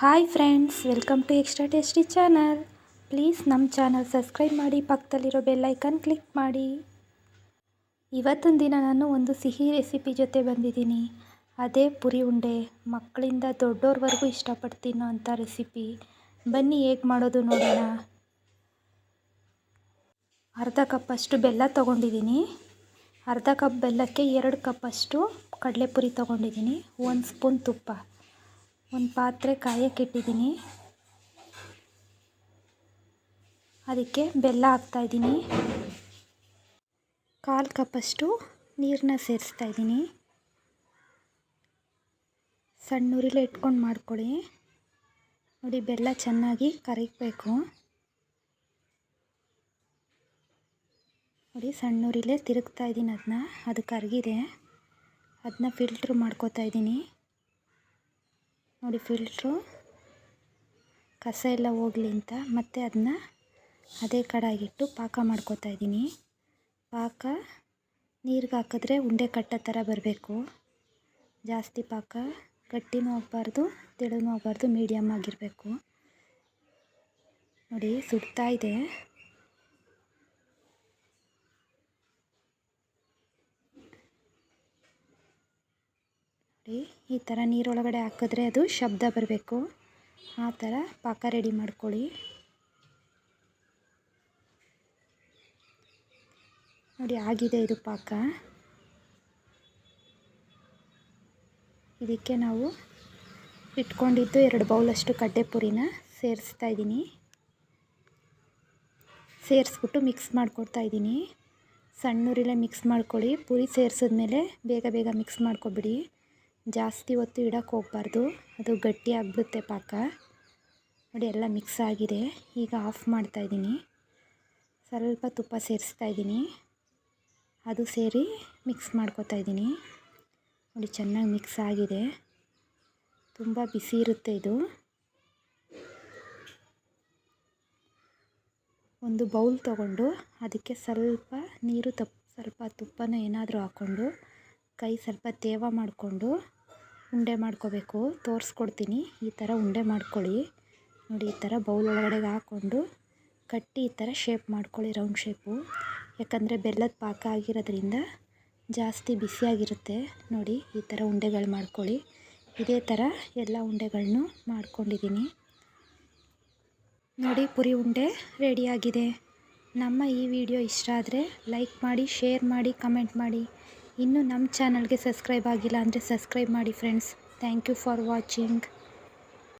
Hi friends welcome to extra tasty channel please ನಮ್ಮ channel subscribe ಮಾಡಿ, ಪಕ್ಕದಲ್ಲಿರೋ bell icon click ಮಾಡಿ. ಇವತ್ತೊಂದು ದಿನ ನಾನು ಒಂದು ಸಿಹಿ ರೆಸಿಪಿ ಜೊತೆ ಬಂದಿದ್ದೀನಿ. ಅದೇ ಪುರಿ ಉಂಡೆ. ಮಕ್ಕಳಿಂದ ದೊಡ್ಡೋರ್ವರೆಗೂ ಇಷ್ಟಪಟ್ಟು ತಿನ್ನೋ ಅಂಥ ರೆಸಿಪಿ ಬನ್ನಿ, ಹೇಗೆ ಮಾಡೋದು ನೋಡೋಣ. ಅರ್ಧ ಕಪ್ಪಷ್ಟು ಬೆಲ್ಲ ತೊಗೊಂಡಿದ್ದೀನಿ. ಅರ್ಧ ಕಪ್ ಬೆಲ್ಲಕ್ಕೆ ಎರಡು ಕಪ್ಪಷ್ಟು ಕಡಲೆಪುರಿ ತೊಗೊಂಡಿದ್ದೀನಿ. ಒಂದು ಸ್ಪೂನ್ ತುಪ್ಪ. ಒಂದು ಪಾತ್ರೆ ಕಾಯಕ್ಕಿಟ್ಟಿದ್ದೀನಿ ಅದಕ್ಕೆ ಬೆಲ್ಲ ಹಾಕ್ತಾಯಿದ್ದೀನಿ ಕಾಲು ಕಪ್ಪಷ್ಟು ನೀರನ್ನ ಸೇರಿಸ್ತಾ ಇದ್ದೀನಿ. ಸಣ್ಣ ಉರಿಲೆ ಇಟ್ಕೊಂಡು ಮಾಡ್ಕೊಳ್ಳಿ. ನೋಡಿ, ಬೆಲ್ಲ ಚೆನ್ನಾಗಿ ಕರಗಬೇಕು. ನೋಡಿ, ಸಣ್ಣ ಉರಿಲೆ ತಿರುಗ್ತಾ ಇದ್ದೀನಿ ಅದನ್ನ. ಅದು ಕರಗಿದೆ. ಅದನ್ನ ಫಿಲ್ಟ್ರ್ ಮಾಡ್ಕೋತಾ ಇದ್ದೀನಿ. ನೋಡಿ ಫಿಲ್ಟ್ರು ಕಸ ಎಲ್ಲ ಹೋಗ್ಲಿ ಅಂತ. ಮತ್ತೆ ಅದನ್ನ ಅದೇ ಕಡಾಗಿಟ್ಟು ಪಾಕ ಮಾಡ್ಕೋತಾ ಇದ್ದೀನಿ. ಪಾಕ ನೀರಿಗೆ ಹಾಕಿದ್ರೆ ಉಂಡೆ ಕಟ್ಟೋ ಥರ ಬರಬೇಕು. ಜಾಸ್ತಿ ಪಾಕ ಗಟ್ಟಿನೂ ಆಗಬಾರ್ದು, ತೆಳುನೂ ಆಗಬಾರ್ದು ಮೀಡಿಯಮ್ ಆಗಿರಬೇಕು. ನೋಡಿ ಸುಡ್ತಾ ಇದೆ. ಈ ಥರ ನೀರೊಳಗಡೆ ಹಾಕಿದ್ರೆ ಅದು ಶಬ್ದ ಬರಬೇಕು. ಆ ಥರ ಪಾಕ ರೆಡಿ ಮಾಡ್ಕೊಳ್ಳಿ. ನೋಡಿ, ಆಗಿದೆ ಇದು ಪಾಕ. ಇದಕ್ಕೆ ನಾವು ಇಟ್ಕೊಂಡಿದ್ದು ಎರಡು ಬೌಲಷ್ಟು ಕಡ್ಲೆಪುರಿನ ಸೇರಿಸ್ತಾ ಇದ್ದೀನಿ. ಸೇರಿಸ್ಬಿಟ್ಟು ಮಿಕ್ಸ್ ಮಾಡ್ಕೊಡ್ತಾ ಇದ್ದೀನಿ. ಸಣ್ಣೂರಿಲೆ ಮಿಕ್ಸ್ ಮಾಡ್ಕೊಳ್ಳಿ. ಪುರಿ ಸೇರಿಸಿದ್ಮೇಲೆ ಬೇಗ ಬೇಗ ಮಿಕ್ಸ್ ಮಾಡ್ಕೊಬಿಡಿ. ಜಾಸ್ತಿ ಹೊತ್ತು ಇಡೋಕ್ಕೆ ಹೋಗ್ಬಾರ್ದು. ಅದು ಗಟ್ಟಿ ಆಗಿಬಿಡುತ್ತೆ ಪಾಕ. ನೋಡಿ, ಎಲ್ಲ ಮಿಕ್ಸ್ ಆಗಿದೆ. ಈಗ ಆಫ್ ಮಾಡ್ತಾಯಿದ್ದೀನಿ ಸ್ವಲ್ಪ ತುಪ್ಪ ಸೇರಿಸ್ತಾ ಇದ್ದೀನಿ. ಅದು ಸೇರಿ ಮಿಕ್ಸ್ ಮಾಡ್ಕೋತಾ ಇದ್ದೀನಿ. ನೋಡಿ, ಚೆನ್ನಾಗಿ ಮಿಕ್ಸ್ ಆಗಿದೆ. ತುಂಬ ಬಿಸಿ ಇರುತ್ತೆ ಇದು. ಒಂದು ಬೌಲ್ ತಗೊಂಡು ಅದಕ್ಕೆ ಸ್ವಲ್ಪ ನೀರು ತಪ್ಪು ಸ್ವಲ್ಪ ತುಪ್ಪನ ಏನಾದರೂ ಹಾಕ್ಕೊಂಡು, ಕೈ ಸ್ವಲ್ಪ ತೇವ ಮಾಡಿಕೊಂಡು ಉಂಡೆ ಮಾಡ್ಕೋಬೇಕು. ತೋರಿಸ್ಕೊಡ್ತೀನಿ. ಈ ಥರ ಉಂಡೆ ಮಾಡ್ಕೊಳ್ಳಿ. ನೋಡಿ, ಈ ಥರ ಬೌಲ್ ಒಳಗಡೆಗೆ ಹಾಕ್ಕೊಂಡು ಕಟ್ಟಿ ಈ ಥರ ಶೇಪ್ ಮಾಡ್ಕೊಳ್ಳಿ, ರೌಂಡ್ ಶೇಪು. ಯಾಕಂದರೆ ಬೆಲ್ಲದ ಪಾಕ ಆಗಿರೋದ್ರಿಂದ ಜಾಸ್ತಿ ಬಿಸಿಯಾಗಿರುತ್ತೆ ನೋಡಿ, ಈ ಥರ ಉಂಡೆಗಳು ಮಾಡ್ಕೊಳ್ಳಿ. ಇದೇ ಥರ ಎಲ್ಲ ಉಂಡೆಗಳನ್ನು ಮಾಡ್ಕೊಂಡಿದ್ದೀನಿ. ನೋಡಿ, ಪುರಿ ಉಂಡೆ ರೆಡಿಯಾಗಿದೆ ನಮ್ಮ ಈ ವಿಡಿಯೋ ಇಷ್ಟ ಆದರೆ ಲೈಕ್ ಮಾಡಿ, ಶೇರ್ ಮಾಡಿ, ಕಮೆಂಟ್ ಮಾಡಿ. ಇನ್ನೂ ನಮ್ಮ ಚಾನಲ್ಗೆ ಸಬ್ಸ್ಕ್ರೈಬ್ ಆಗಿಲ್ಲ ಅಂದರೆ ಸಬ್ಸ್ಕ್ರೈಬ್ ಮಾಡಿ friends. Thank you for watching.